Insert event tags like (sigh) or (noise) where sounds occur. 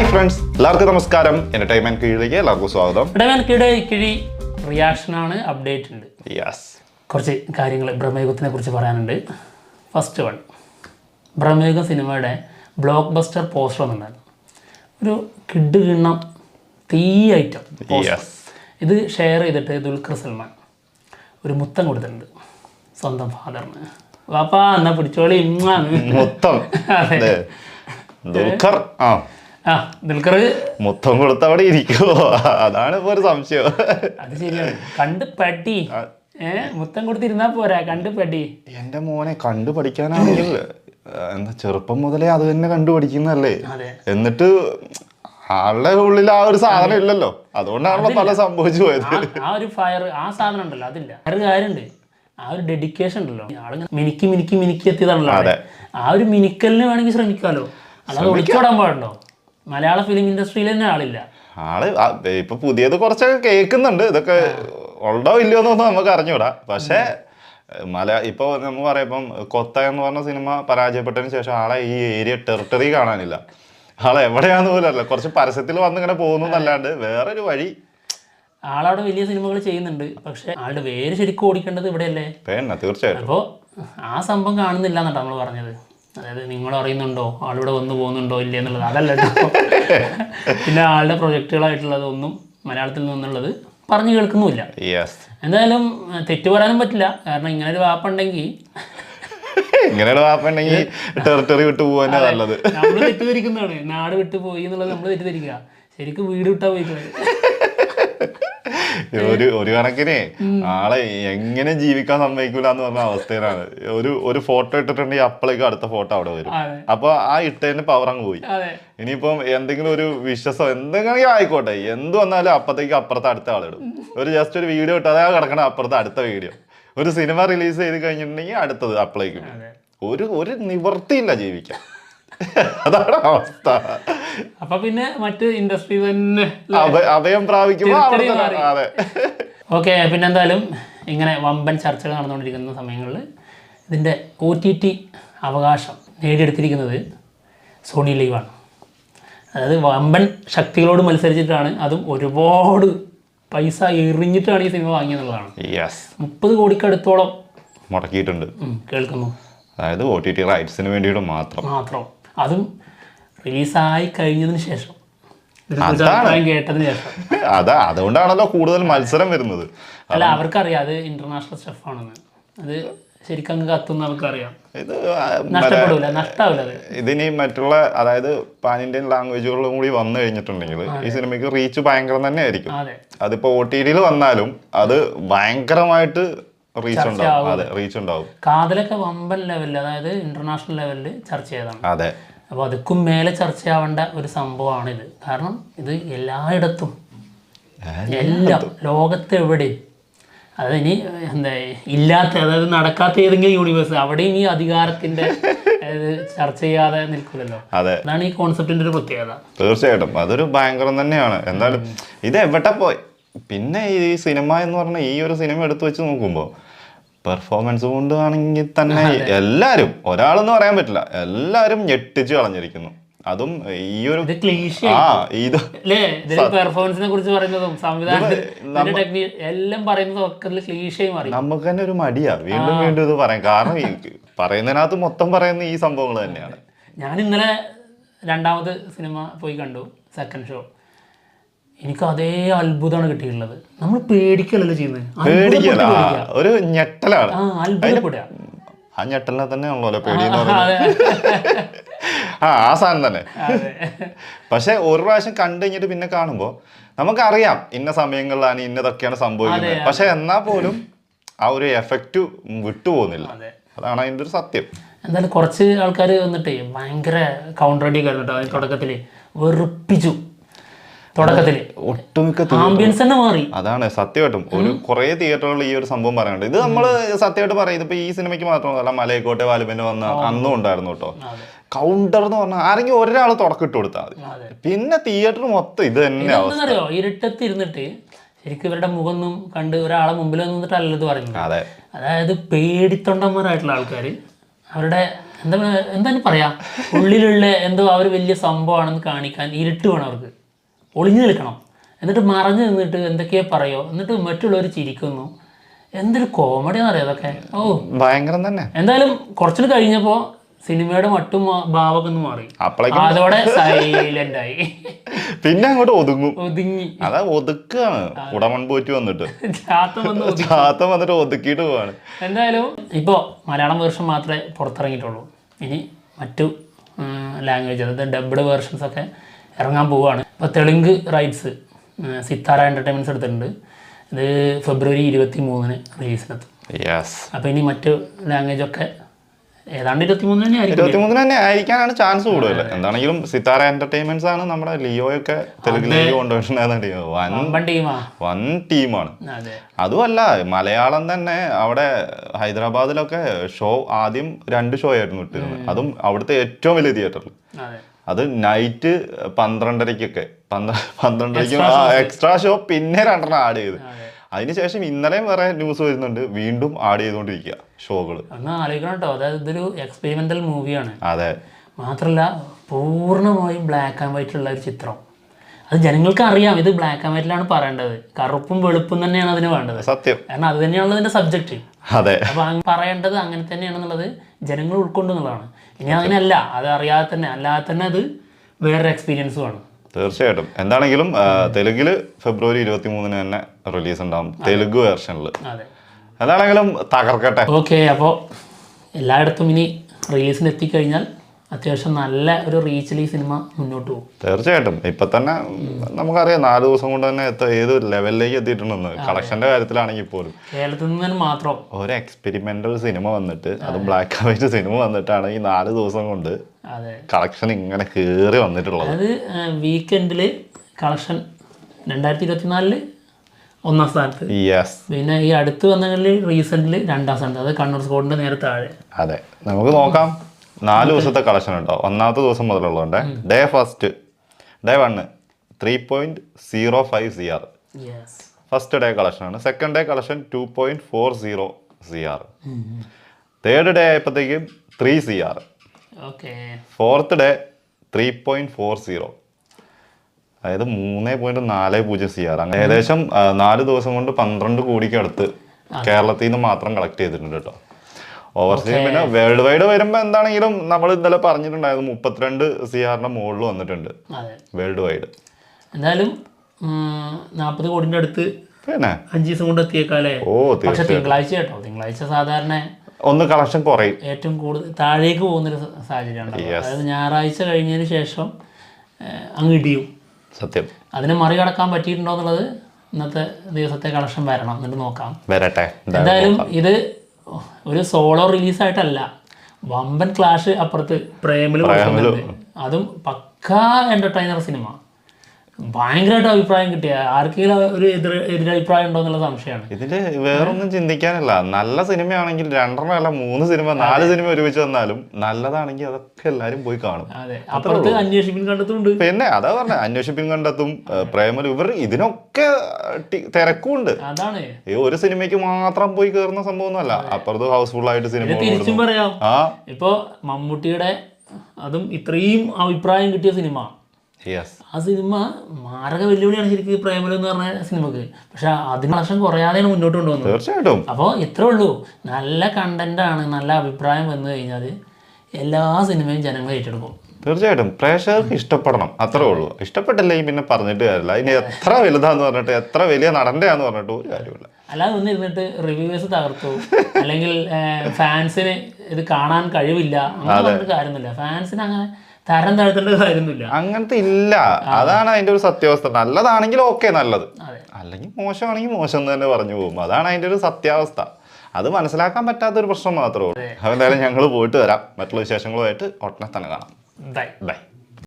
Hi friends എല്ലാവർക്കും നമസ്കാരം. Entertainment കീഴിലേക്ക് എല്ലാവർക്കും സ്വാഗതം. ഇക്കിഴി റിയാക്ഷനാണ് അപ്ഡേറ്റ് ഉണ്ട്. യെസ് കുറച്ച് കാര്യങ്ങൾ ബ്രഹ്മയുഗത്തിനെ കുറിച്ച് പറയാനുണ്ട്. ഫസ്റ്റ് വൺ ബ്രഹ്മയുഗ സിനിമയുടെ ബ്ലോക്ക് ബസ്റ്റർ പോസ്റ്റർ ഒന്നുണ്ടായിരുന്നു ഒരു കിഡ് കിണ്ണം തീ ഐറ്റം ഇത് ഷെയർ ചെയ്തിട്ട് ദുൽഖർ സൽമാൻ ഒരു മുത്തം കൊടുത്തിട്ടുണ്ട്. സ്വന്തം ഫാദറിന് വാപ്പാ എന്നാ പിടിച്ചോളി. മൊത്തം. (laughs) അതെ. ദുൽഖർ. ആ. ആ ദുൽഖർ മൊത്തം കൊടുത്ത് അവിടെ ഇരിക്കുവോ അതാണ് ഇപ്പൊ ഒരു സംശയം. അത് ശരിയാണ്. കണ്ട് പടി. ഏ മുത്തം കൊടുത്തിരുന്നാ പോരാ കണ്ട് പടി. എന്റെ മോനെ കണ്ടു പഠിക്കാനാണെങ്കിൽ എന്താ ചെറുപ്പം മുതലേ അത് തന്നെ കണ്ടു പഠിക്കുന്നല്ലേ എന്നിട്ട് ആളുടെ ഉള്ളിൽ ആ ഒരു സാധനം ഇല്ലല്ലോ. അതുകൊണ്ടാണല്ലോ പല സംഭവിച്ചു പോയത്. ആ- ആ ഒരു ഫയർ ആ സാധനം ഉണ്ടല്ലോ അതില്ല. ഒരു കാര്യമുണ്ട്. ആ ഒരു ഡെഡിക്കേഷൻ ഉണ്ടല്ലോ. ആളിങ്ങനെ മിനിക്ക് മിനിക്കി മിനിക്കി എത്തിയതാണല്ലോ അവിടെ. ആ ഒരു മിനിക്കലിന് വേണമെങ്കിൽ ശ്രമിക്കാലോ. അല്ലാതെ ഒളിച്ചോടാൻ പാടുണ്ടോ? മലയാള ഫിലിം ഇൻഡസ്ട്രിയിൽ തന്നെ ആളില്ല. ആൾ ഇപ്പൊ പുതിയത് കുറച്ചൊക്കെ കേൾക്കുന്നുണ്ട്. ഇതൊക്കെ ഉണ്ടോ ഇല്ലയോ എന്നൊന്നും നമുക്ക് അറിഞ്ഞൂടാ. പക്ഷേ മല ഇപ്പൊ നമ്മൾ പറയപ്പം കൊത്ത എന്ന് പറഞ്ഞ സിനിമ പരാജയപ്പെട്ടതിന് ശേഷം ആളെ ഈ ഏരിയ ടെറിട്ടറി കാണാനില്ല. ആളെ എവിടെയാന്ന് പോലും അറിയില്ല. കുറച്ച് പരസ്യത്തിൽ വന്ന് ഇങ്ങനെ പോകുന്നു എന്നല്ലാണ്ട് വേറൊരു വഴി. ആളവിടെ വലിയ സിനിമകൾ ചെയ്യുന്നുണ്ട്. പക്ഷെ ആളുടെ വേര് ശരിക്കും ഓടിക്കേണ്ടത് ഇവിടെയല്ലേ? വേണ്ട തീർച്ചയായിട്ടും. അപ്പോൾ ആ സംഭവം കാണുന്നില്ല എന്നാണ് നമ്മൾ പറഞ്ഞത്. അതായത് നിങ്ങൾ അറിയുന്നുണ്ടോ? ആളിവിടെ വന്നു പോകുന്നുണ്ടോ? ഇല്ല എന്നുള്ളത്. അതല്ല പിന്നെ ആളുടെ പ്രൊജക്റ്റുകളായിട്ടുള്ളത് ഒന്നും മലയാളത്തിൽ നിന്നുള്ളത് പറഞ്ഞു കേൾക്കുന്നുമില്ല. എന്തായാലും തെറ്റു പറയാനും പറ്റില്ല. കാരണം ഇങ്ങനെ ഒരു വാപ്പുണ്ടെങ്കിൽ ഇങ്ങനെയുള്ള വാപ്പുണ്ടെങ്കിൽ ടെറിട്ടറി വിട്ട് പോകാനാ നല്ലത്. നമ്മൾ തെറ്റിദ്ധരിക്കുന്നതാണ്. നാട് വിട്ടു പോയി എന്നുള്ളത് നമ്മൾ തെറ്റിദ്ധരിക്കുക. ശരിക്കും വീട് വിട്ടാ പോയിക്കളെ. ഒരു ഒരു കണക്കിന് ആളെ എങ്ങനെ ജീവിക്കാൻ സമ്മതിക്കൂല എന്ന് പറഞ്ഞ അവസ്ഥയിലാണ്. ഒരു ഒരു ഫോട്ടോ ഇട്ടിട്ടുണ്ടെങ്കിൽ അപ്പോഴേക്കും അടുത്ത ഫോട്ടോ അവിടെ വരും. അപ്പൊ ആ ഇട്ടതിന്റെ പവർ അങ്ങ് പോയി. ഇനിയിപ്പം എന്തെങ്കിലും ഒരു വിശ്വസം എന്തെങ്കിലും ആയിക്കോട്ടെ. എന്ത് വന്നാലും അപ്പത്തേക്ക് അപ്പുറത്തെ അടുത്ത ആളിടും ഒരു ജസ്റ്റ് ഒരു വീഡിയോ ഇട്ട് അതാ കിടക്കണം അപ്പുറത്ത് അടുത്ത വീഡിയോ ഒരു സിനിമ റിലീസ് ചെയ്ത് കഴിഞ്ഞിട്ടുണ്ടെങ്കിൽ അടുത്തത് അപ്പളേക്കും ഒരു ഒരു നിവൃത്തിയില്ല ജീവിക്കാൻ. (laughs) അതാണ് അവസ്ഥ. അപ്പൊ പിന്നെ മറ്റ് ഇൻഡസ്ട്രി തന്നെ അഭ- അഭയം പ്രാപിക്കുമ്പോ അവിടെ തിരിച്ചടി തന്നെ മാറി. അതെ. (laughs) ഓക്കെ പിന്നെ എന്തായാലും ഇങ്ങനെ വമ്പൻ ചർച്ചകൾ നടന്നുകൊണ്ടിരിക്കുന്ന സമയങ്ങളിൽ ഇതിന്റെ ഒ ടി ടി അവകാശം നേടിയെടുത്തിരിക്കുന്നത് സോണി ലൈവാണ്. അതായത് വമ്പൻ ശക്തികളോട് മത്സരിച്ചിട്ടാണ് അതും ഒരുപാട് പൈസ എറിഞ്ഞിട്ടാണ് ഈ സിനിമ വാങ്ങിയെന്നുള്ളതാണ്. യെസ് മുപ്പത് കോടിക്കടുത്തോളം. മുടക്കിയിട്ടുണ്ട്. കേൾക്കുന്നു. അതായത് ഒ ടി ടി റൈറ്റ്സിന് വേണ്ടിയിട്ട് മാത്രം. മാത്രം. അതും റിലീസായി കഴിഞ്ഞതിന് ശേഷം. കേട്ടതിന് ശേഷം. അതാ അതുകൊണ്ടാണല്ലോ കൂടുതൽ മത്സരം വരുന്നത്. അല്ല അവർക്കറിയാം അത് ഇന്റർനാഷണൽ സ്റ്റെഫാണെന്ന് അത് ശരിക്കും കത്തുന്ന അവർക്കറിയാം. ഇത് ഇതിനി മറ്റുള്ള അതായത് പാൻ ഇന്ത്യൻ ലാംഗ്വേജുകളിലും കൂടി വന്നു കഴിഞ്ഞിട്ടുണ്ടെങ്കിൽ ഈ സിനിമയ്ക്ക് റീച്ച് ഭയങ്കരം തന്നെ ആയിരിക്കും. അതെ. അതിപ്പോ ഒ ടി ടിയിൽ വന്നാലും അത് ഭയങ്കരമായിട്ട് റീച്ച് ഉണ്ടാവും. അതെ റീച്ച് ഉണ്ടാവും. കാതലൊക്കെ വമ്പൻ ലെവലിൽ അതായത് ഇന്റർനാഷണൽ ലെവലിൽ ചർച്ച ചെയ്തതാണ് അതെ. അപ്പോൾ അതിക്കും മേലെ ചർച്ചയാവേണ്ട ഒരു സംഭവമാണിത്. കാരണം ഇത് എല്ലായിടത്തും എല്ലാം ലോകത്ത് എവിടെയും ഇനി എന്താ ഇല്ലാത്ത അതായത് നടക്കാത്ത ഏതെങ്കിലും യൂണിവേഴ്സ് അവിടെയും ഈ അധികാരത്തിന്റെ ചർച്ച ചെയ്യാതെ നിൽക്കില്ലല്ലോ അതെ. അതാണ് ഈ കോൺസെപ്റ്റിന്റെ ഒരു പ്രത്യേകത. തീർച്ചയായിട്ടും. അതൊരു ഭയങ്കരം തന്നെയാണ്. എന്തായാലും ഇത് എവിടെ പോയി? പിന്നെ ഈ സിനിമ എന്ന് പറഞ്ഞ ഈ ഒരു സിനിമ എടുത്തു വെച്ച് നോക്കുമ്പോൾ പെർഫോമൻസ് കൊണ്ടാണെങ്കിൽ തന്നെ എല്ലാവരും ഒരാളെന്ന് പറയാൻ പറ്റില്ല എല്ലാവരും ഞെട്ടിച്ച് കളഞ്ഞിരിക്കുന്നു. അതും ഈ ഒരു ആ ഇത് പെർഫോമൻസിനെ കുറിച്ച് പറയുന്നതും എല്ലാം പറയുന്നതും നമുക്ക് തന്നെ ഒരു മടിയാ. വീണ്ടും വീണ്ടും ഇത് പറയാം. കാരണം പറയുന്നതിനകത്ത് മൊത്തം പറയുന്ന ഈ സംഭവങ്ങൾ തന്നെയാണ്. ഞാൻ ഇന്നലെ രണ്ടാമത് സിനിമ പോയി കണ്ടു സെക്കൻഡ് ഷോ എനിക്ക് അതേ അത്ഭുതമാണ് കിട്ടിയിട്ടുള്ളത്. നമ്മൾ പേടിക്കലല്ലോ ചെയ്യുന്നത്? പേടിക്കല. ഒരു ഞെട്ടലാണ്. ആ അത്ഭുതപ്പെടുക. ആ ഞെട്ടലിനെ തന്നെയാണല്ലോ പേടി ആ ആ സാധനം തന്നെ. പക്ഷെ ഒരു പ്രാവശ്യം കണ്ടു കഴിഞ്ഞിട്ട് പിന്നെ കാണുമ്പോൾ നമുക്കറിയാം ഇന്ന സമയങ്ങളിലാണ് ഇന്നതൊക്കെയാണ് സംഭവിക്കുന്നത്. പക്ഷെ എന്നാ പോലും ആ ഒരു എഫക്റ്റ് വിട്ടുപോകുന്നില്ല. അതെ. അതാണ് അതിന്റെ ഒരു സത്യം. എന്തായാലും കുറച്ച് ആൾക്കാർ വന്നിട്ട് ഭയങ്കര കൗണ്ടർ അടിയൊക്കെ ആയിരുന്നു തുടക്കത്തിൽ വെറുപ്പിച്ചു. തുടക്കത്തിൽ ഒട്ടുമിക്ക ആംബിയൻസ് തന്നെ മാറി. അതാണ് സത്യമായിട്ടും. ഒരു കുറെ തിയേറ്ററുകളിൽ ഈ ഒരു സംഭവം പറയുന്നുണ്ട് ഇത് നമ്മൾ സത്യമായിട്ട് പറയുന്നത് ഇപ്പൊ ഈ സിനിമയ്ക്ക് മാത്രമല്ല മലയക്കോട്ടെ വാലുബന് വന്ന അന്നും ഉണ്ടായിരുന്നു കേട്ടോ. കൗണ്ടർ എന്ന് പറഞ്ഞാൽ ആരെങ്കിലും ഒരാൾ തുടക്കിട്ട് കൊടുത്താൽ മതി. പിന്നെ തിയേറ്റർ മൊത്തം ഇത് തന്നെ എന്താണെന്നറിയോ? ഇരുട്ടത്ത് ഇരുന്നിട്ട് ശരിക്കും ഇവരുടെ മുഖമൊന്നും കണ്ട് ഒരാളെ മുമ്പിൽ നിന്നിട്ടല്ല ഇത് പറയുന്നത്. അതെ. അതായത് പേടിത്തൊണ്ടന്മാരായിട്ടുള്ള ആൾക്കാര് അവരുടെ എന്താ എന്താ പറയാ? ഉള്ളിലുള്ള എന്തോ അവർ വലിയ സംഭവമാണെന്ന് കാണിക്കാൻ ഇരുട്ട് വേണം അവർക്ക്. ഒളിഞ്ഞു നിൽക്കണം. എന്നിട്ട് മറഞ്ഞു നിന്നിട്ട് എന്തൊക്കെയോ പറയോ. എന്നിട്ട് മറ്റുള്ളവർ ചിരിക്കുന്നു. എന്തൊരു കോമഡി എന്നറിയാം അതൊക്കെ? ഓ. ഭയങ്കരം തന്നെ. എന്തായാലും കുറച്ചു കഴിഞ്ഞപ്പോൾ സിനിമയുടെ മട്ടും ഭാവമൊക്കെ ഒന്ന് മാറി. അതോടെ സൈലന്റ് ആയി. പിന്നെ അങ്ങോട്ട് ഒതുങ്ങും. ഒതുങ്ങി. അതാ ഒതുക്കാണ്. ഉടമൺ പോറ്റി വന്നിട്ട്. ചാത്ത വന്നിട്ട് ഒതുക്കിട്ട് പോവാണ്. എന്തായാലും ഇപ്പോ മലയാളം വേർഷൻ മാത്രമേ പുറത്തിറങ്ങിയിട്ടുള്ളൂ. ഇനി മറ്റു ലാംഗ്വേജ് അതായത് ഡബ്ഡ് വേർഷൻസ് ഒക്കെ ഇറങ്ങാൻ പോവുകയാണ്. ഇപ്പോൾ തെലുങ്ക് റൈറ്റ്സ് സിത്താര എന്റർടൈൻമെന്റ്സ് എടുത്തിട്ടുണ്ട്. ഇത് ഫെബ്രുവരി ഇരുപത്തി മൂന്നിന് റിലീസിനെത്തും അപ്പോൾ ഇനി മറ്റു ലാംഗ്വേജ് ഒക്കെ ഏതാണ്ട് ഇരുപത്തി മൂന്ന് തന്നെ ഇരുപത്തിമൂന്നിന് തന്നെ ആയിരിക്കാനാണ് ചാൻസ് കൂടുതൽ. എന്താണെങ്കിലും സിത്താര എന്റർടൈൻമെന്റ്സ് ആണ് നമ്മുടെ ലിയോയൊക്കെ തെലുങ്കിലേക്ക് കൊണ്ടുവരുന്നത് വൻ വൺ ടീമാ വൺ ടീമാണ്. അതെ. അതുമല്ല മലയാളം തന്നെ അവിടെ ഹൈദരാബാദിലൊക്കെ ഷോ ആദ്യം രണ്ട് ഷോ ആയിരുന്നു ഇട്ടിരുന്നത്. അതും അവിടുത്തെ ഏറ്റവും വലിയ തിയേറ്ററിൽ അതെ നൈറ്റ് പന്ത്രണ്ടരയ്ക്കൊക്കെ. പന്ത്രണ്ടരയ്ക്ക് ആ എക്സ്ട്രാ ഷോ പിന്നെ രണ്ടെണ്ണം ആഡ് ചെയ്ത്. അതെ. അതിനുശേഷം ഇന്നലെയും വേറെ ന്യൂസ് വരുന്നുണ്ട്. വീണ്ടും ആഡ് ചെയ്തുകൊണ്ടിരിക്കുക ഷോകൾ ഒന്ന് ആലോചിക്കണം കേട്ടോ അതായത് ഇതൊരു എക്സ്പെരിമെന്റൽ മൂവിയാണ് അതെ. മാത്രല്ല പൂർണമായും ബ്ലാക്ക് ആൻഡ് വൈറ്റ് ഉള്ള ഒരു ചിത്രം. അത് ജനങ്ങൾക്ക് അറിയാം. ഇത് ബ്ലാക്ക് ആൻഡ് വൈറ്റിലാണ് പറയേണ്ടത്. കറുപ്പും വെളുപ്പും തന്നെയാണ് അതിന് വേണ്ടത്. സത്യം. കാരണം അത് തന്നെയാണല്ലോ ഇതിന്റെ സബ്ജക്റ്റ് അതെ. അപ്പൊ പറയേണ്ടത് അങ്ങനെ തന്നെയാണെന്നുള്ളത് ജനങ്ങൾ ഉൾക്കൊണ്ടുന്നുള്ളതാണ്. ഇനി അങ്ങനെയല്ല അത് അറിയാതെ തന്നെ അല്ലാതെ തന്നെ അത് വേറൊരു എക്സ്പീരിയൻസുമാണ് തീർച്ചയായിട്ടും. എന്താണെങ്കിലും തെലുങ്കിൽ തെലുങ്കിൽ ഫെബ്രുവരി ഇരുപത്തി മൂന്നിന് തന്നെ റിലീസ് ഉണ്ടാവും തെലുങ്ക് വേർഷനിൽ എന്താണെങ്കിലും തകർക്കട്ടെ. ഓക്കെ അപ്പോൾ എല്ലായിടത്തും ഇനി റിലീസിന് എത്തിക്കഴിഞ്ഞാൽ അത്യാവശ്യം നല്ല ഒരു റീച്ചിൽ ഈ സിനിമ മുന്നോട്ട് പോകും. തീർച്ചയായിട്ടും. ഇപ്പൊ തന്നെ നമുക്കറിയാം നാല് ദിവസം കൊണ്ട് തന്നെ എത്ര ഏത് ലെവലിലേക്ക് എത്തിയിട്ടുണ്ടെന്ന്. കളക്ഷന്റെ കാര്യത്തിലാണെങ്കിൽ പോലും. കേരളത്തിൽ നിന്ന് മാത്രം. ഒരു എക്സ്പെരിമെന്റൽ സിനിമ വന്നിട്ട് അത് ബ്ലാക്ക് ആൻഡ് വൈറ്റ് സിനിമ വന്നിട്ടാണ് ഈ നാല് ദിവസം കൊണ്ട് കളക്ഷൻ ഇങ്ങനെ കയറി വന്നിട്ടുള്ളത്. അത് വീക്കെൻഡിൽ കളക്ഷൻ രണ്ടായിരത്തി ഇരുപത്തിനാലിൽ ഒന്നാം സ്ഥാനത്ത്. പിന്നെ ഈ അടുത്ത് വന്നതിൽ റീസെന്റ് രണ്ടാം സ്ഥാനത്ത്. അത് കണ്ണൂർ സ്കോഡിന്റെ നേരെ താഴെ. അതെ. നമുക്ക് നോക്കാം. നാല് ദിവസത്തെ കളക്ഷൻ ഉണ്ടോ? ഒന്നാമത്തെ ദിവസം മുതലുള്ളതുകൊണ്ട് day first day one three point zero five C R first day collection ആണ്. Second day collection two point four zero C R third day ആയപ്പോഴത്തേക്കും three C R fourth day three point four zero അതായത് മൂന്ന് point നാല് പൂജ്യം C R അങ്ങനെ ഏകദേശം നാല് ദിവസം കൊണ്ട് പന്ത്രണ്ട് കോടിക്ക് അടുത്ത് കേരളത്തിൽ നിന്ന് മാത്രം കളക്ട് ചെയ്തിട്ടുണ്ട് കേട്ടോ. ഓവർസീസ് പിന്നെ വേൾഡ് വൈഡ് വരുമ്പോൾ എന്താണെങ്കിലും നമ്മൾ ഇന്നലെ പറഞ്ഞിട്ടുണ്ടായിരുന്നു മുപ്പത്തിരണ്ട് സിആറിന്റെ മുകളിൽ വന്നിട്ടുണ്ട്. വേൾഡ് വൈഡ് എന്തായാലും നാൽപ്പത് കോടിന്റെ അടുത്ത് പിന്നെ? അഞ്ച് ദിവസം കൊണ്ട് എത്തിയേക്കാലേ ഓ പക്ഷെ തിങ്കളാഴ്ച കേട്ടോ. തിങ്കളാഴ്ച സാധാരണ ഒന്ന് കളക്ഷൻ കുറയും. ഏറ്റവും കൂടുതൽ താഴേക്ക് പോകുന്നൊരു സാഹചര്യമാണ് അതായത് ഞായറാഴ്ച കഴിഞ്ഞതിന് ശേഷം അങ്ങ് ഇടിയും. സത്യം. അതിനെ മറികടക്കാൻ പറ്റിയിട്ടുണ്ടോ എന്നുള്ളത് ഇന്നത്തെ ദിവസത്തെ കളക്ഷൻ വരണം. എന്നിട്ട് നോക്കാം. വരട്ടെ. എന്തായാലും ഇത് ഒരു സോളോ റിലീസായിട്ടല്ല വമ്പൻ ക്ലാഷ് അപ്പുറത്ത് പ്രേമിലും അതും പക്കാ എന്റർടൈനർ സിനിമ ഭയങ്കരമായിട്ട് അഭിപ്രായം കിട്ടിയ ആർക്കെങ്കിലും ഒരു എതിർ എതിരഭിപ്രായം ഉണ്ടോ എന്നുള്ള സംശയമാണ്. ഇതിൽ വേറൊന്നും ചിന്തിക്കാനല്ല. നല്ല സിനിമയാണെങ്കിൽ രണ്ടെണ്ണം അല്ല മൂന്ന് സിനിമ നാല് സിനിമ ഒരുമിച്ച് വന്നാലും നല്ലതാണെങ്കിൽ അതൊക്കെ എല്ലാരും പോയി കാണും. അതെ. അപ്പുറത്ത് അന്വേഷിപ്പിൻ കണ്ടെത്തുന്നുണ്ട്. പിന്നെ അതാ പറഞ്ഞ അന്വേഷിപ്പിൻ കണ്ടെത്തും ഏഹ് പ്രേമലു ഇവർ ഇതിനൊക്കെ തിരക്കുണ്ട്. അതാണ്. ഒരു സിനിമയ്ക്ക് മാത്രം പോയി കയറുന്ന സംഭവമൊന്നുമല്ല. അപ്പുറത്ത് ഹൗസ്ഫുൾ ആയിട്ട് സിനിമ തിരിച്ചും പറയാം. ഇപ്പൊ മമ്മൂട്ടിയുടെ അതും ഇത്രയും അഭിപ്രായം കിട്ടിയ സിനിമ. ആ സിനിമ മാരക വെല്ലുവിളിയാണ് ശരിക്കും പ്രേമലു എന്ന് പറഞ്ഞ സിനിമക്ക്. പക്ഷെ അതിന് വർഷം കുറയാതെയാണ് മുന്നോട്ട് കൊണ്ടുവന്നത്. തീർച്ചയായിട്ടും. അപ്പോൾ ഇത്രേ ഉള്ളൂ. നല്ല കണ്ടന്റ് ആണ് നല്ല അഭിപ്രായം വന്നു കഴിഞ്ഞാൽ എല്ലാ സിനിമയും ജനങ്ങൾ ഏറ്റെടുക്കും. തീർച്ചയായിട്ടും. പ്രേക്ഷകർക്ക് ഇഷ്ടപ്പെടണം. അത്രേ ഉള്ളൂ. ഇഷ്ടപ്പെട്ടില്ലെങ്കിൽ പിന്നെ പറഞ്ഞിട്ട് കാര്യമില്ല. ഇനി എത്ര വലുതാന്ന് പറഞ്ഞിട്ട് എത്ര വലിയ നടന്റെയാന്ന് പറഞ്ഞിട്ട് ഒരു കാര്യമില്ല അല്ലാതെ ഒന്ന് ഇരുന്നിട്ട് റിവ്യൂവേഴ്സ് തകർത്തു. അല്ലെങ്കിൽ ഫാൻസിന് ഇത് കാണാൻ കഴിവില്ല. അങ്ങനെ പറഞ്ഞിട്ട് കാര്യമൊന്നുമില്ല. ഫാൻസിന് അങ്ങനെ തരം താഴ്ത്തേണ്ട കാര്യമൊന്നുമില്ല. അങ്ങനത്തെ ഇല്ല. അതാണ് അതിന്റെ ഒരു സത്യാവസ്ഥ. നല്ലതാണെങ്കിൽ ഓക്കെ നല്ലത്. അല്ലെങ്കിൽ മോശമാണെങ്കിൽ മോശം എന്ന് തന്നെ പറഞ്ഞു പോകും. അതാണ് അതിന്റെ ഒരു സത്യാവസ്ഥ. അത് മനസ്സിലാക്കാൻ പറ്റാത്ത ഒരു പ്രശ്നം മാത്രമേ ഉള്ളൂ. അതെന്തായാലും എന്തായാലും ഞങ്ങൾ പോയിട്ട് വരാം. മറ്റുള്ള വിശേഷങ്ങളുമായിട്ട് ഉടനെ തന്നെ കാണാം. ബൈ. ബൈ.